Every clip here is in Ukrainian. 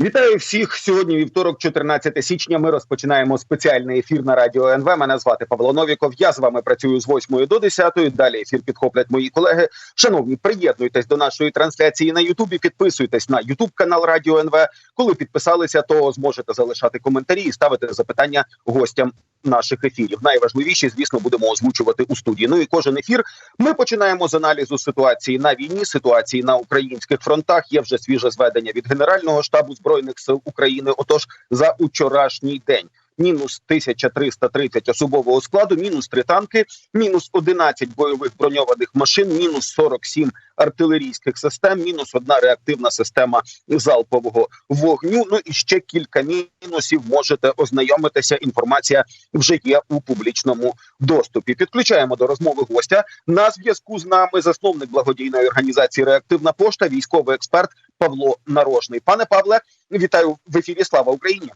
Вітаю всіх сьогодні. Вівторок, 14 січня. Ми розпочинаємо спеціальний ефір на радіо НВ. Мене звати Павло Новіков. Я з вами працюю з 8 до 10. Далі ефір підхоплять мої колеги. Шановні, приєднуйтесь до нашої трансляції на Ютубі. Підписуйтесь на Ютуб канал Радіо НВ. Коли підписалися, то зможете залишати коментарі і ставити запитання гостям наших ефірів. Найважливіші, звісно, будемо озвучувати у студії. Ну і кожен ефір ми починаємо з аналізу ситуації на війні, ситуації на українських фронтах. Є вже свіже зведення від Генерального штабу збройних сил України. Отож, за учорашній день. Мінус 1330 особового складу, мінус 3 танки, мінус 11 бойових броньованих машин, мінус 47 артилерійських систем, мінус одна реактивна система залпового вогню. Ну і ще кілька мінусів можете ознайомитися. Інформація вже є у публічному доступі. Підключаємо до розмови гостя на зв'язку з нами засновник благодійної організації Реактивна пошта, військовий експерт Павло Нарожний. Пане Павле, вітаю в ефірі. Слава Україні!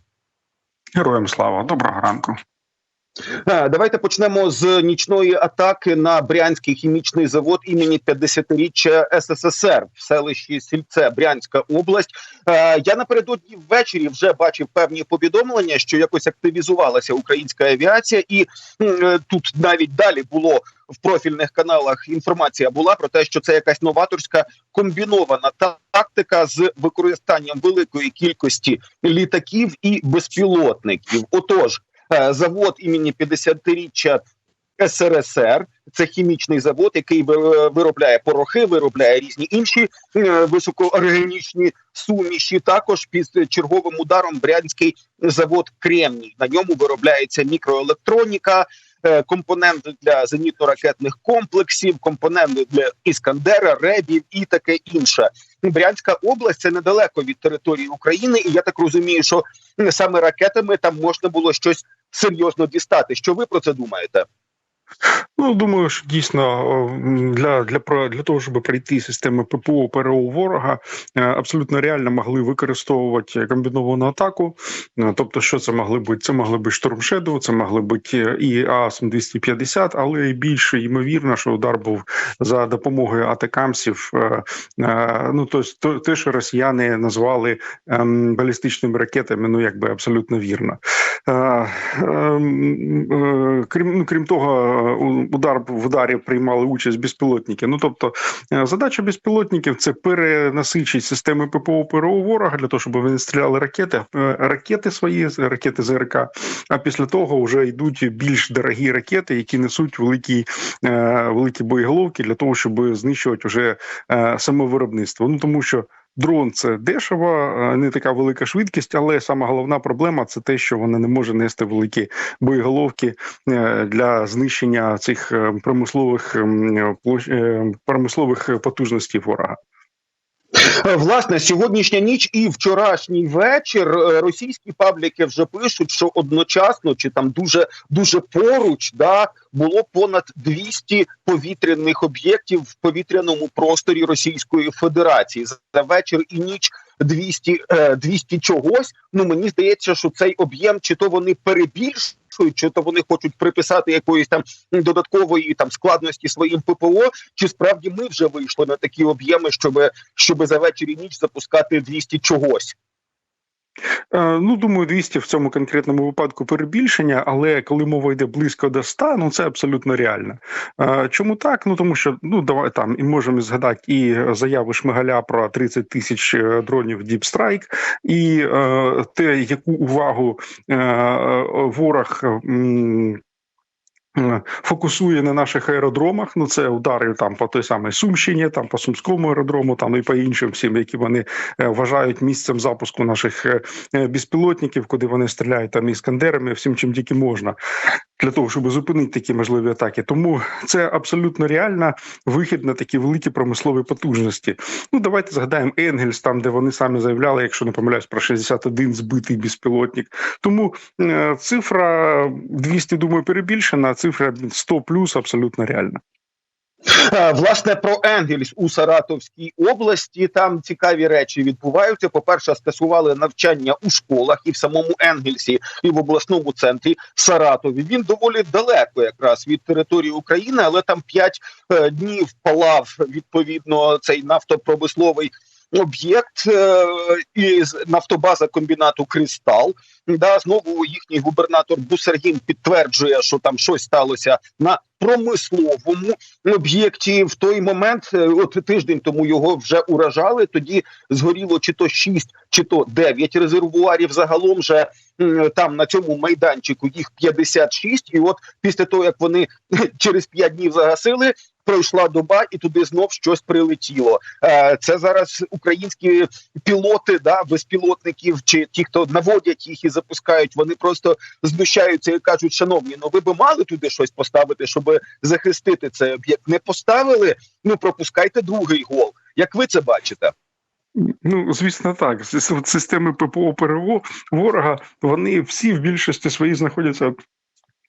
Героям слава, доброго ранку. Е, Давайте почнемо з нічної атаки на Брянський хімічний завод імені 50-річчя СССР в селищі Сільце, Брянська область. Е, Я напередодні ввечері вже бачив певні повідомлення, що якось активізувалася українська авіація, і е, тут навіть далі було в профільних каналах інформація була про те, що це якась новаторська комбінована тактика з використанням великої кількості літаків і безпілотників. Отож. Е, завод імені 50-річчя СРСР. Це хімічний завод, який ви- виробляє порохи, виробляє різні інші е, високоорганічні суміші. Також під черговим ударом брянський завод Кремній. На ньому виробляється мікроелектроніка, е, компоненти для зенітно-ракетних комплексів, компоненти для іскандера, ребів і таке інше. Брянська область це недалеко від території України, і я так розумію, що саме ракетами там можна було щось серйозно дістати. Що ви про це думаєте? Ну думаю, що дійсно для для для того, щоб пройти системи ППО ПРО ворога, е, абсолютно реально могли використовувати комбіновану атаку. Е, Тобто, що це могли бути? Це могли бути Shadow, це могли бути е, і АСМ 250 але більше ймовірно, що удар був за допомогою атакамсів. Ну тобто, то- те, що росіяни назвали ем, балістичними ракетами, ну якби абсолютно вірно. Е, ем, е, Крім ну, крім того, е, удар в ударі приймали участь безпілотники. Ну тобто, задача безпілотників це перенасичити системи ППО ПРО ворога для того, щоб вони стріляли ракети, ракети свої, ракети ЗРК. А після того вже йдуть більш дорогі ракети, які несуть великі, великі боєголовки для того, щоб знищувати вже саме виробництво. Ну тому що. Дрон це дешево, не така велика швидкість, але сама головна проблема це те, що вона не може нести великі боєголовки е, для знищення цих е, промислових е, промислових потужностей ворога. Е, Власне, сьогоднішня ніч і вчорашній вечір е, російські пабліки вже пишуть, що одночасно чи там дуже дуже поруч да було понад 200 повітряних об'єктів в повітряному просторі Російської Федерації за вечір і ніч 200, е, 200 чогось. Ну мені здається, що цей об'єм чи то вони перебільшують, чи то вони хочуть приписати якоїсь там додаткової там складності своїм ППО, чи справді ми вже вийшли на такі об'єми, щоб щоб за вечір і ніч запускати 200 чогось. Е, Ну, думаю, 200 в цьому конкретному випадку перебільшення, але коли мова йде близько до 100, ну це абсолютно реально. Е, Чому так? Ну тому що ну давай там і можемо згадати і заяви Шмигаля про 30 тисяч е, дронів Deep Strike, і те, яку увагу ворог. Фокусує на наших аеродромах. Ну це удари там по той самій Сумщині, там по Сумському аеродрому, там і по іншим всім, які вони е, вважають місцем запуску наших е, е, безпілотників, куди вони стріляють там іскандерами, всім чим тільки можна для того, щоб зупинити такі можливі атаки. Тому це абсолютно реально вихід на такі великі промислові потужності. Ну давайте згадаємо Енгельс, там де вони самі заявляли, якщо не помиляюсь, про 61 збитий безпілотник. Тому е, цифра 200, думаю, перебільшена, а цифра 100 плюс абсолютно реальна. Власне, про Енгельс у Саратовській області там цікаві речі відбуваються. По перше, скасували навчання у школах і в самому Енгельсі, і в обласному центрі Саратові. Він доволі далеко, якраз від території України, але там п'ять е, днів палав відповідно цей нафтопромисловий. Об'єкт е, із нафтобаза комбінату Кристал. Да, знову їхній губернатор Бусергін підтверджує, що там щось сталося на промисловому об'єкті. В той момент, е, от тиждень тому його вже уражали. Тоді згоріло чи то 6, чи то 9 резервуарів. Загалом же там на цьому майданчику їх 56. І от після того як вони через 5 днів загасили. Пройшла доба, і туди знов щось прилетіло. Е, Це зараз українські пілоти, да безпілотників, чи ті, хто наводять їх і запускають. Вони просто знущаються і кажуть: шановні, ну ви би мали туди щось поставити, щоб захистити цей об'єкт. Не поставили. Ну пропускайте другий гол. Як ви це бачите? Ну, звісно, так. Системи ППО ПРО ворога вони всі в більшості своїй знаходяться.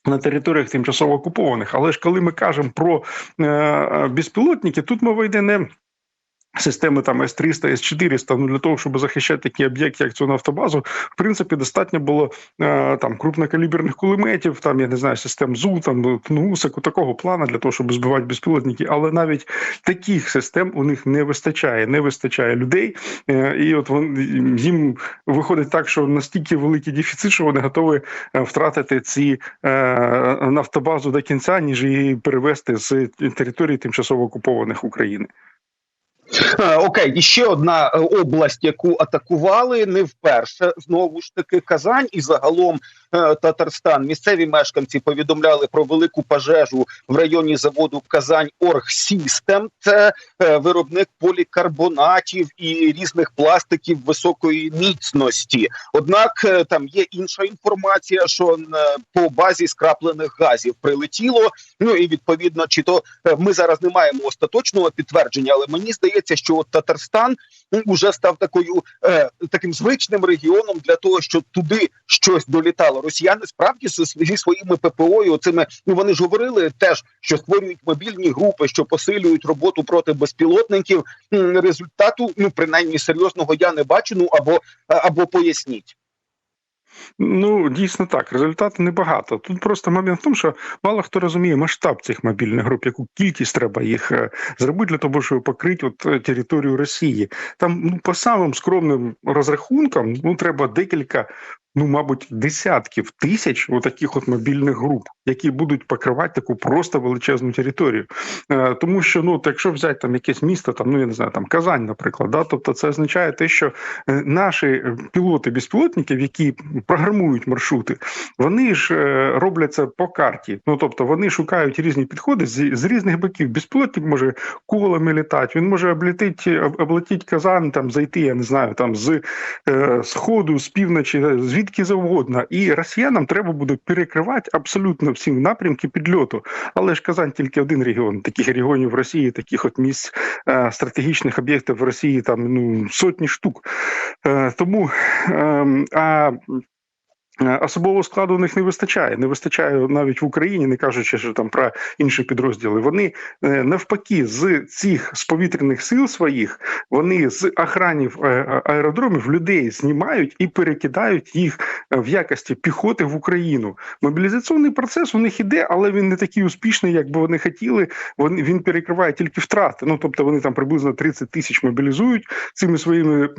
На територіях тимчасово окупованих, але ж коли ми кажемо про е, безпілотники, тут мова йде не системи там С-300, С-400, ну для того, щоб захищати такі об'єкти, як цю нафтобазу, в принципі, достатньо було там крупнокаліберних кулеметів, там я не знаю, систем ЗУ, там НУСИКу, такого плану для того, щоб збивати безпілотники. Але навіть таких систем у них не вистачає, не вистачає людей. Е, і от вон їм виходить так, що настільки великий дефіцит, що вони готові е, втратити ці е, нафтобазу до кінця, ніж її перевести з території тимчасово окупованих України. Е, Окей, і ще одна е, область, яку атакували не вперше. Знову ж таки, Казань і загалом Татарстан. Місцеві мешканці повідомляли про велику пожежу в районі заводу Казань Оргсістем. Це е, виробник полікарбонатів і різних пластиків високої міцності. Однак е, там є інша інформація, що е, по базі скраплених газів прилетіло. Ну і відповідно, чи то е, ми зараз не маємо остаточного підтвердження, але мені здається, що от Татарстан ну, уже став такою е, таким звичним регіоном для того, щоб туди щось долітало. Росіяни справді зі, своїми ППО і оцими ну вони ж говорили теж, що створюють мобільні групи, що посилюють роботу проти безпілотників. Результату ну принаймні серйозного я не бачу. Ну або або поясніть. Ну, дійсно так, результату небагато. Тут просто момент в тому, що мало хто розуміє масштаб цих мобільних груп, яку кількість треба їх е, зробити для того, щоб покрити от е, територію Росії. Там ну по самим скромним розрахункам ну треба декілька. Ну, мабуть, десятків тисяч отаких от мобільних груп, які будуть покривати таку просто величезну територію. Е, тому що, ну, якщо взяти там якесь місто, там ну я не знаю, там Казань, наприклад, да, тобто це означає те, що е, наші пілоти безпілотників, які програмують маршрути, вони ж е, роблять це по карті. Ну тобто вони шукають різні підходи з, з різних боків. Безпілотник може колами літати, він може облетіти, об- облетіти Казан, там зайти, я не знаю, там з е, сходу, з півночі, звідки завгодно. І росіянам треба буде перекривати абсолютно всі напрямки підльоту. Але ж Казань тільки один регіон. Таких регіонів в Росії, таких от місць е, стратегічних об'єктів в Росії там ну сотні штук. Е, тому е, а Особового складу у них не вистачає, не вистачає навіть в Україні, не кажучи, що там про інші підрозділи. Вони е, навпаки з цих з повітряних сил своїх вони з охранів е, аеродромів людей знімають і перекидають їх е, в якості піхоти в Україну. Мобілізаційний процес у них іде, але він не такий успішний, як би вони хотіли. Вони він перекриває тільки втрати. Ну тобто вони там приблизно 30 тисяч мобілізують цими своїми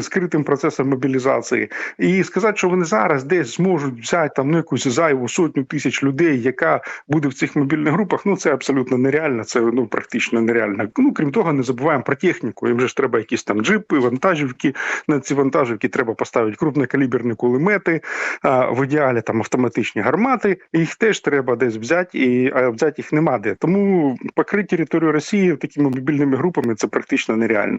скритим процесом мобілізації. І сказати, що вони зараз десь зможуть взяти там ну, якусь зайву сотню тисяч людей, яка буде в цих мобільних групах. Ну це абсолютно нереально. Це ну практично нереально. Ну крім того, не забуваємо про техніку. Їм же ж треба якісь там джипи, вантажівки. На ці вантажівки треба поставити крупнокаліберні кулемети, а в ідеалі там автоматичні гармати. Їх теж треба десь взяти, і а взяти їх нема де. Тому покрити територію Росії такими мобільними групами це практично нереально.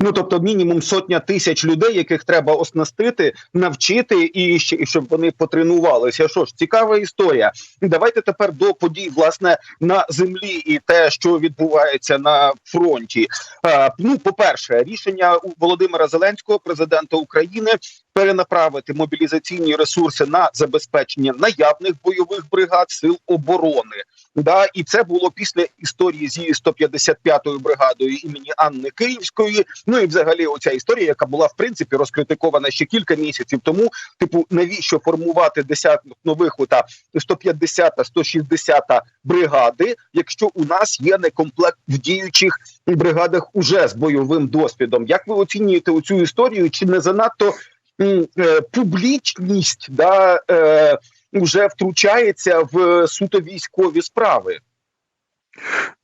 Ну тобто, мінімум сотня тисяч людей, яких треба оснастити, навчити і щоб вони потренувалися. Що ж, цікава історія. Давайте тепер до подій власне на землі і те, що відбувається на фронті. А, ну, по перше, рішення у Володимира Зеленського, президента України, перенаправити мобілізаційні ресурси на забезпечення наявних бойових бригад сил оборони. Да, і це було після історії зі 155-ю бригадою імені Анни Київської. Ну і взагалі, оця історія, яка була в принципі розкритикована ще кілька місяців тому. Типу, навіщо формувати десяток нових ота 150-та, 160-та бригади, якщо у нас є некомплект в діючих бригадах уже з бойовим досвідом? Як ви оцінюєте оцю історію? Чи не занадто публічність да е, вже втручається в суто військові справи?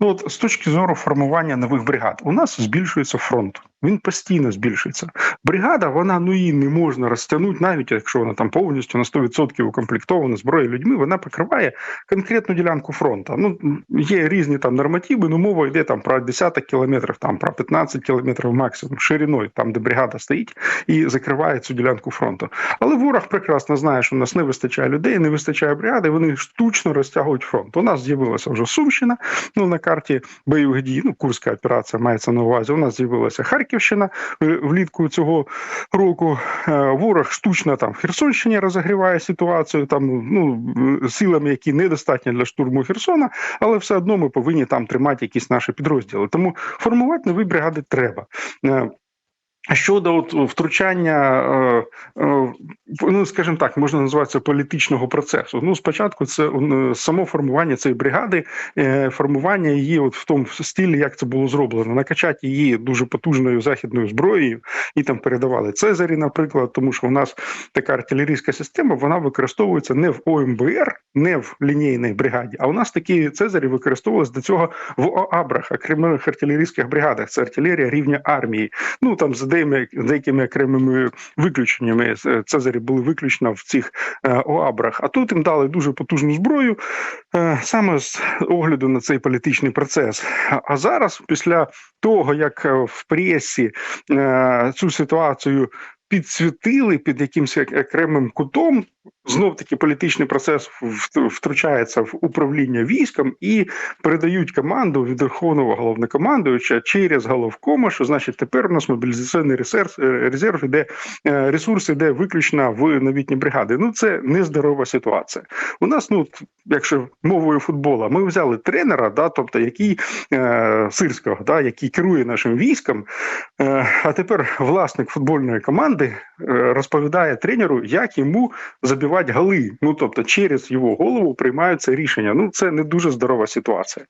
Ну от з точки зору формування нових бригад, у нас збільшується фронт. Він постійно збільшується. Бригада, вона ну її не можна розтягнути, навіть якщо вона там повністю на 100% укомплектована зброєю людьми, вона покриває конкретну ділянку фронту. Ну є різні там нормативи, ну мова йде там про десяток кілометрів, там про 15 кілометрів максимум шириною, там де бригада стоїть і закриває цю ділянку фронту. Але ворог прекрасно знає, що у нас не вистачає людей, не вистачає бригади. Вони штучно розтягують фронт. У нас з'явилася вже Сумщина. Ну на карті бойових дій, ну Курська операція мається на увазі. У нас з'явилася Харківщина е, влітку цього року. Е, Ворог штучно там в Херсонщині розігріває ситуацію там ну е, силами, які недостатні для штурму Херсона, але все одно ми повинні там тримати якісь наші підрозділи. Тому формувати нові бригади треба. Е, Щодо от втручання, е, е, ну скажімо так, можна назвати це політичного процесу. Ну, спочатку це е, само формування цієї бригади, е, формування її от в тому стилі, як це було зроблено, накачати її дуже потужною західною зброєю і там передавали Цезарі, наприклад, тому що у нас така артилерійська система вона використовується не в ОМБР, не в лінійній бригаді, а у нас такі Цезарі використовувалися до цього в ОАБРах, окремих артилерійських бригадах. Це артилерія рівня армії. Ну там за деякими, деякими окремими виключеннями Е, Цезарі були виключно в цих е, ОАБрах. А тут їм дали дуже потужну зброю е, саме з огляду на цей політичний процес. А- зараз, після того як в пресі цю ситуацію підсвітили під якимось окремим кутом. Знов таки політичний процес втручається в управління військом і передають команду від верховного головнокомандуюча через головкома, що значить тепер у нас мобілізаційний резерв, е, резерв іде е, ресурс іде виключно в новітні бригади. Ну це нездорова ситуація. У нас, ну якщо мовою футбола, ми взяли тренера, да, тобто який е, сирського, да, який керує нашим військом. Е, а тепер власник футбольної команди е, розповідає тренеру, як йому забивати голи. Ну тобто, через його голову приймаються рішення. Ну це не дуже здорова ситуація.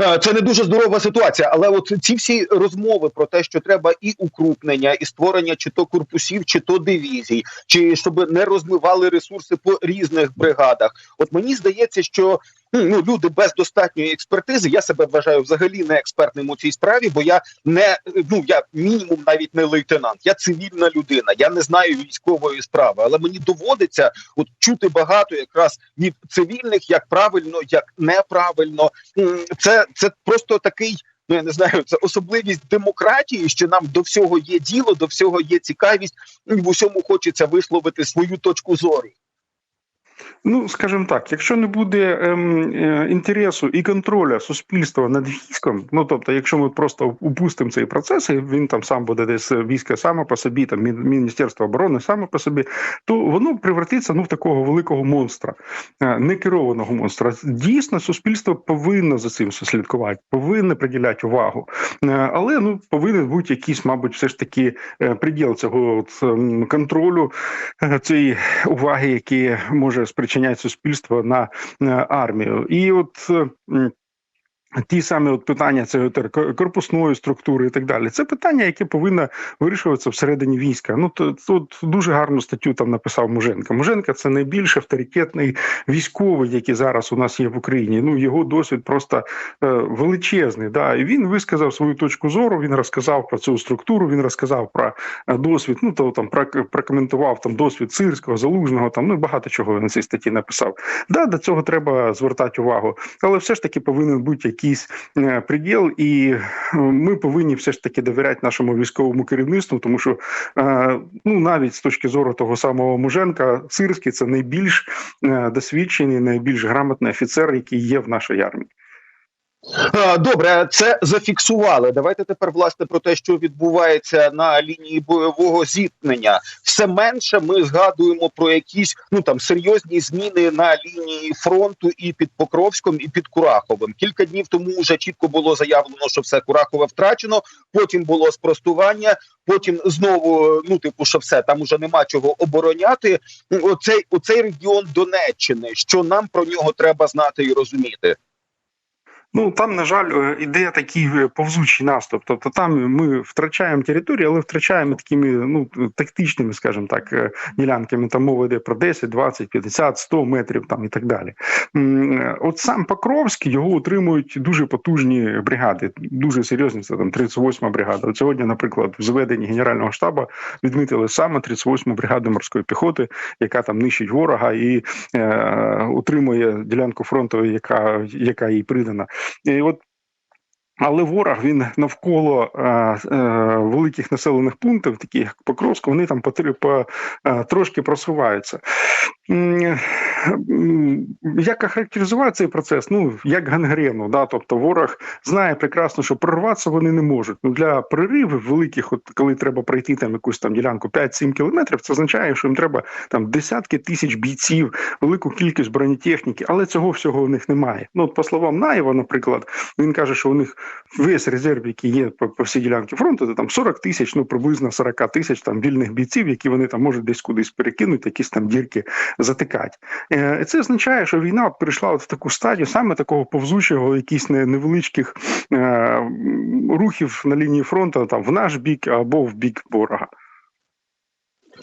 Е, Це не дуже здорова ситуація, але от ці всі розмови про те, що треба і укрупнення, і створення чи то корпусів, чи то дивізій, чи щоб не розмивали ресурси по різних бригадах. От мені здається, що ну люди без достатньої експертизи. Я себе вважаю взагалі не експертним у цій справі, бо я не ну я мінімум навіть не лейтенант. Я цивільна людина. Я не знаю військової справи, але мені доводиться от чути багато якраз від цивільних, як правильно, як неправильно. Це це просто такий. Ну, я не знаю, це особливість демократії, що нам до всього є діло, до всього є цікавість, і в усьому хочеться висловити свою точку зору. Ну, скажімо так, якщо не буде ем, е, інтересу і контроля суспільства над військом, ну тобто, якщо ми просто упустимо цей процес, і він там сам буде десь військо саме по собі, там Міністерство оборони саме по собі, то воно превратиться ну в такого великого монстра, е, некерованого монстра. Дійсно, суспільство повинно за цим слідкувати, повинно приділяти увагу, Е, але ну повинен бути якийсь, мабуть, все ж таки е, приділ цього от, ем, контролю е, цієї уваги, які може спричиняти суспільство на, на армію. І от м, Ті самі от питання це корпусної структури і так далі. Це питання, яке повинно вирішуватися всередині війська. Ну то тут дуже гарну статтю там написав Муженко. Муженко це найбільш авторитетний військовий, який зараз у нас є в Україні. Ну його досвід просто е, величезний. Да, і він висказав свою точку зору. Він розказав про цю структуру. Він розказав про е, досвід. Ну то там прокоментував там досвід Сирського, Залужного. Там ну багато чого він на цій статті написав. Да, до цього треба звертати увагу, але все ж таки повинен бути якийсь е, приділ, і е, ми повинні все ж таки довіряти нашому військовому керівництву, тому що е, ну навіть з точки зору того самого Муженка, Сирський це найбільш досвідчений, найбільш грамотний офіцер, який є в нашій армії. Е, Добре, це зафіксували. Давайте тепер власне про те, що відбувається на лінії бойового зіткнення. Все менше ми згадуємо про якісь ну там серйозні зміни на лінії фронту і під Покровськом, і під Кураховим. Кілька днів тому вже чітко було заявлено, що все Курахове втрачено. Потім було спростування. Потім знову ну типу, що все там уже нема чого обороняти. Оцей оцей регіон Донеччини. Що нам про нього треба знати і розуміти. Ну там, на жаль, е, іде такий е, повзучий наступ. Тобто там ми втрачаємо територію, але втрачаємо такими ну тактичними, скажімо так, е, ділянками. Там мова йде про 10, 20, 50, 100 метрів там і так далі. От сам Покровський його утримують дуже потужні бригади, дуже серйозні. Це там 38 бригада. От сьогодні, наприклад, в зведенні Генерального штабу відмітили саме 38 бригаду морської піхоти, яка там нищить ворога і е, утримує ділянку фронту, яка, яка їй придана. І от але ворог він навколо е, е, великих населених пунктів, таких як Покровськ, вони там по, по е, трошки просуваються. Як охарактеризувати цей процес? Ну як гангрену, да? тобто ворог знає прекрасно, що прорватися вони не можуть. Ну для проривів великих, от коли треба пройти там якусь там ділянку 5-7 кілометрів, це означає, що їм треба там десятки тисяч бійців, велику кількість бронетехніки, але цього всього у них немає. Ну от по словам Наєва, наприклад, він каже, що у них весь резерв, який є по, по всій ділянці фронту, це там 40 тисяч, ну приблизно 40 тисяч там вільних бійців, які вони там можуть десь кудись перекинути, якісь там дірки затикати. Е, Це означає, що війна прийшла от в таку стадію саме такого повзучого, якісь невеличких е, рухів на лінії фронту, там в наш бік або в бік ворога.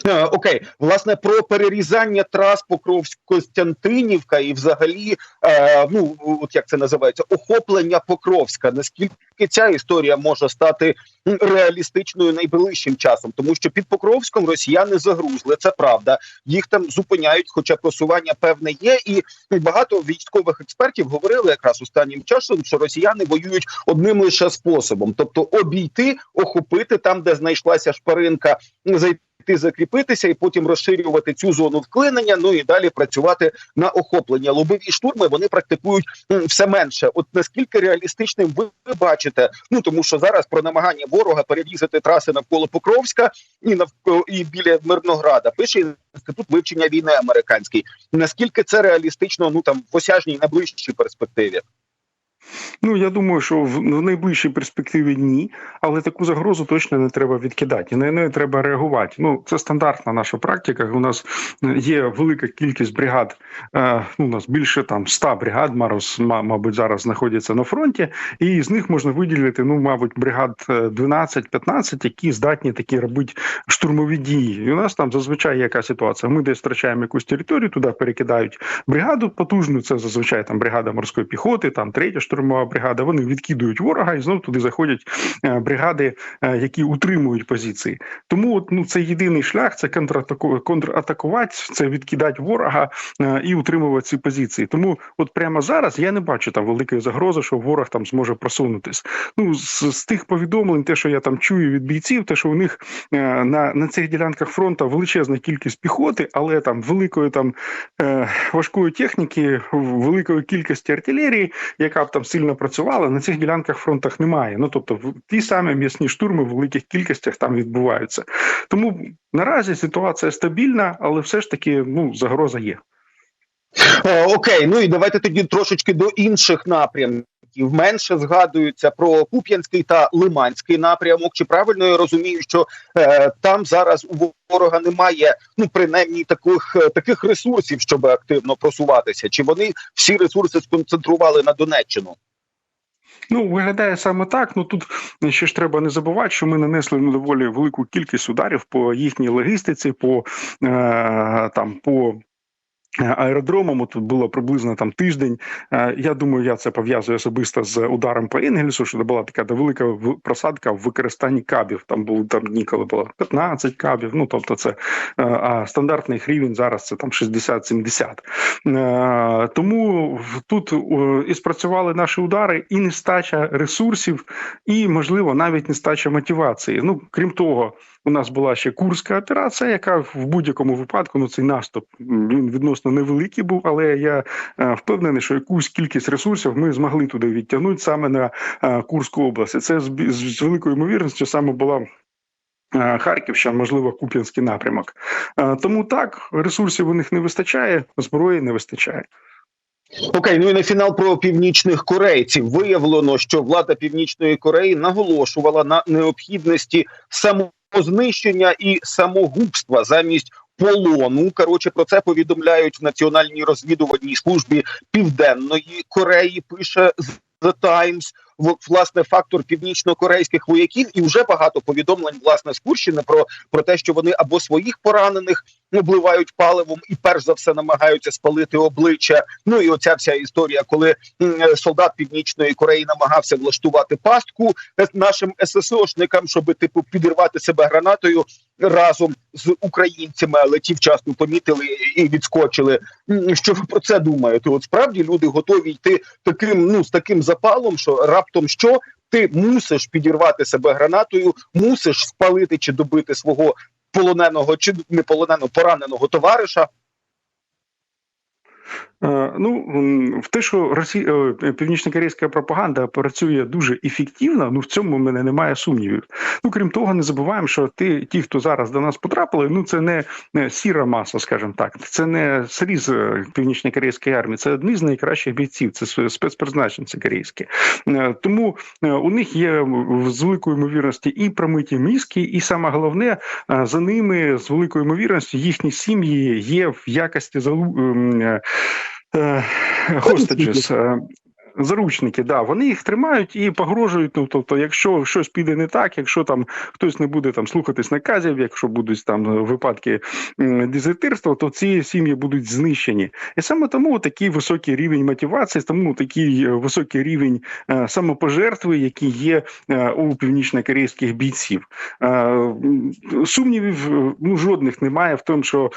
Е, Окей, власне, про перерізання трас Покровськ-Костянтинівка і взагалі, е, ну от як це називається, охоплення Покровська. Наскільки ця історія може стати реалістичною найближчим часом? Тому що під Покровськом росіяни загрузли, це правда. Їх там зупиняють, хоча просування певне є, і багато військових експертів говорили якраз останнім часом, що росіяни воюють одним лише способом, тобто обійти, охопити там, де знайшлася шпаринка, зайти йти закріпитися і потім розширювати цю зону вклинення. Ну і далі працювати на охоплення. Лобові штурми вони практикують все менше. От наскільки реалістичним ви бачите? Ну тому що зараз про намагання ворога перерізати траси навколо Покровська і навколо і біля Мирнограда пише інститут вивчення війни американський. Наскільки це реалістично? Ну там в осяжній найближчій перспективі? Ну я думаю, що в, найближчій перспективі ні, але таку загрозу точно не треба відкидати. На неї треба реагувати. Ну це стандартна наша практика. У нас е, є велика кількість бригад. Е, ну, у нас більше там 100 бригад. Марос, мабуть, зараз знаходяться на фронті, і з них можна виділити, ну мабуть, бригад е, 12-15, які здатні такі робити штурмові дії. І у нас там зазвичай яка ситуація. Ми десь втрачаємо якусь територію, туди перекидають бригаду потужну. Це зазвичай там бригада морської піхоти, там третя штурмова бригада. Вони відкидують ворога і знов туди заходять е, бригади, е, які утримують позиції. Тому от, ну це єдиний шлях, це контратакувати, це відкидати ворога е, і утримувати ці позиції. Тому от прямо зараз я не бачу там великої загрози, що ворог там зможе просунутись. Ну з, з тих повідомлень, те, що я там чую від бійців, те, що у них на, на цих ділянках фронту величезна кількість піхоти, але там великої там важкої техніки, великої кількості артилерії, яка б там сильно працювали, на цих ділянках фронтах немає. Ну тобто, ті самі м'ясні штурми в великих кількостях там відбуваються. Тому наразі ситуація стабільна, але все ж таки ну загроза є. Е, Окей, ну і давайте тоді трошечки до інших напрямків. Менше згадується про Куп'янський та Лиманський напрямок. Чи правильно я розумію, що е, там зараз у ворога немає ну принаймні таких е, таких ресурсів, щоб активно просуватися? Чи вони всі ресурси сконцентрували на Донеччину? Ну, виглядає саме так. Ну тут ще ж треба не забувати, що ми нанесли ну, доволі велику кількість ударів по їхній логістиці, по е, там по. Аеродромом тут було приблизно там тиждень. Е, Я думаю, я це пов'язую особисто з ударом по Енгельсу, що була така велика просадка в використанні кабів. Там були там дні, коли було 15 кабів. Ну тобто, це е, а стандартний рівень зараз це там 60-70. Е, Тому тут і спрацювали наші удари, і нестача ресурсів, і можливо навіть нестача мотивації. Ну крім того, у нас була ще Курська операція, яка в будь-якому випадку ну цей наступ він відносно невеликий був, але я е, впевнений, що якусь кількість ресурсів ми змогли туди відтягнути саме на е, Курську область. Це з, великою ймовірністю саме була. е, Харківщина, можливо, Куп'янський напрямок. Тому так ресурсів у них не вистачає, зброї не вистачає. Окей, ну і на фінал про північних корейців виявлено, що влада північної Кореї наголошувала на необхідності самознищення і самогубства замість полону. Коротше, про це повідомляють в національній розвідувальній службі Південної Кореї. Пише The Times. Власне фактор північно-корейських вояків, і вже багато повідомлень власне з Курщини про, про те, що вони або своїх поранених обливають паливом і перш за все намагаються спалити обличчя. Ну і оця вся історія, коли солдат Північної Кореї намагався влаштувати пастку е, нашим ССОшникам, щоб типу підірвати себе гранатою разом з українцями, але ті вчасно помітили і відскочили. Що ви про це думаєте? От справді люди готові йти таким, ну з таким запалом, що раптом що ти мусиш підірвати себе гранатою, мусиш спалити чи добити свого полоненого чи не полоненого пораненого товариша. Е, Ну в те, що Росі... е, північно-корейська пропаганда працює дуже ефективно, ну в цьому в мене немає сумнівів. Ну крім того, не забуваємо, що ти, ті, хто зараз до нас потрапили, ну це не, сіра маса, скажімо так, це не сріз е, північно-корейської армії, це одні з найкращих бійців, це спецпризначенці корейські. Тому у них є з великою ймовірністю і промиті мізки, і саме головне за ними з великою ймовірністю їхні сім'ї є в якості залу. Ем, е, е, hostages, е, Заручники, да, вони їх тримають і погрожують. Ну тобто, якщо щось піде не так, якщо там хтось не буде там слухатись наказів, якщо будуть там випадки дезертирства, то ці сім'ї будуть знищені. І саме тому такий високий рівень мотивації, тому такий е, високий рівень е, самопожертви, який є е, у північно-корейських бійців. Сумнівів ну жодних немає в тому, що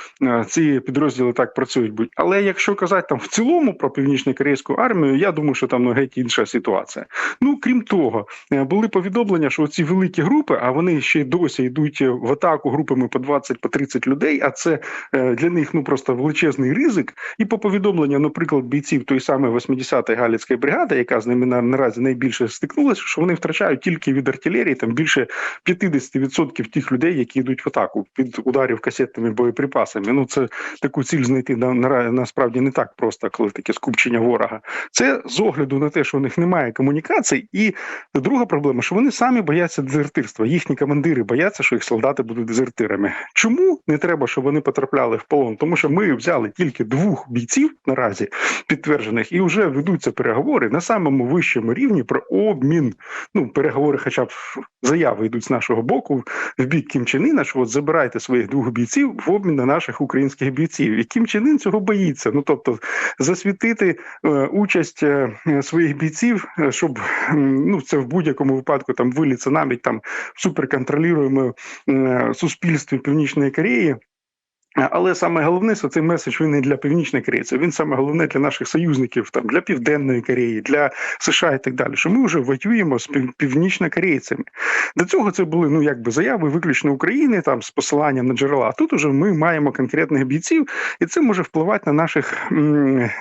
ці підрозділи так працюють. Але якщо казати там в цілому про північно-корейську армію, я думаю, що там ну, геть інша ситуація. Ну крім того, е, були повідомлення, що ці великі групи, а вони ще й досі йдуть в атаку групами по 20 по 30 людей. А це е, для них ну просто величезний ризик. І по повідомленню, наприклад, бійців тої самої 80-ї галицької бригади, яка з ними на, наразі найбільше стикнулася, що вони втрачають тільки від артилерії там більше 50% тих людей, які йдуть в атаку під ударів касетними боєприпасами. Ну це таку ціль знайти на, на насправді не так просто, коли таке скупчення ворога. Це з огляду на те, що у них немає комунікацій, і друга проблема, що вони самі бояться дезертирства. Їхні командири бояться, що їх солдати будуть дезертирами. Чому не треба, щоб вони потрапляли в полон? Тому що ми взяли тільки двох бійців наразі підтверджених, і вже ведуться переговори на самому вищому рівні про обмін. Ну переговори, хоча б заяви йдуть з нашого боку в бік Кім Чен Іна, що от забирайте своїх двох бійців в обмін на наших українських бійців. І Кім Чен Ін цього боїться. Ну тобто засвітити е, участь е, своїх бійців, е, щоб ну це в будь-якому випадку там виліться навіть там в суперконтролюємо е, суспільстві Північної Кореї. Е, Але саме головне, що цей меседж він не для північної корейців, він саме головне для наших союзників, там для Південної Кореї, для США і так далі. Що ми вже воюємо з пів- північнокорейцями. До цього це були ну якби заяви виключно України, там з посиланням на джерела. А тут уже ми маємо конкретних бійців, і це може впливати на наших м, е,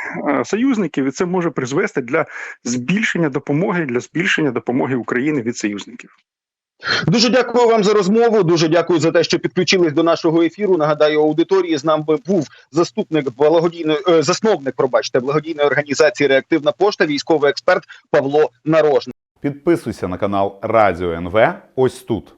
союзників, і це може призвести для збільшення допомоги для збільшення допомоги України від союзників. Дуже дякую вам за розмову. Дуже дякую за те, що підключились до нашого ефіру. Нагадаю, аудиторії з нами був заступник благодійної е, засновник, пробачте, благодійної організації Реактивна пошта, військовий експерт Павло Нарожний. Підписуйся на канал Радіо НВ ось тут.